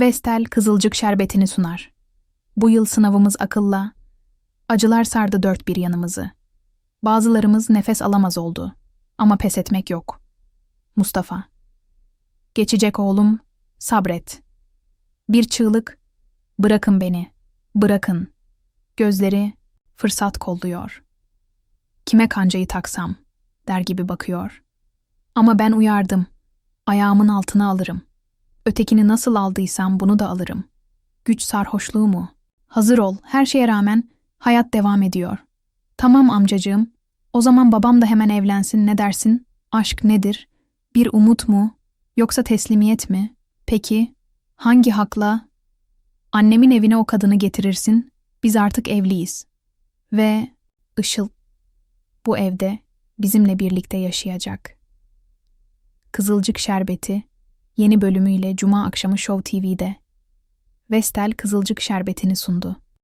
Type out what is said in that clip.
Vestel kızılcık şerbetini sunar. Bu yıl sınavımız akılla. Acılar sardı dört bir yanımızı. Bazılarımız nefes alamaz oldu. Ama pes etmek yok. Mustafa. Geçecek oğlum, sabret. Bir çığlık, bırakın beni, bırakın. Gözleri fırsat kolluyor. Kime kancayı taksam, der gibi bakıyor. Ama ben uyardım. Ayağımın altına alırım. Ötekini nasıl aldıysam bunu da alırım. Güç sarhoşluğu mu? Hazır ol, her şeye rağmen hayat devam ediyor. Tamam amcacığım, o zaman babam da hemen evlensin ne dersin? Aşk nedir? Bir umut mu? Yoksa teslimiyet mi? Peki, hangi hakla? Annemin evine o kadını getirirsin, biz artık evliyiz. Ve Işıl bu evde bizimle birlikte yaşayacak. Kızılcık Şerbeti yeni bölümüyle Cuma akşamı Show TV'de. Vestel Kızılcık Şerbeti'ni sundu.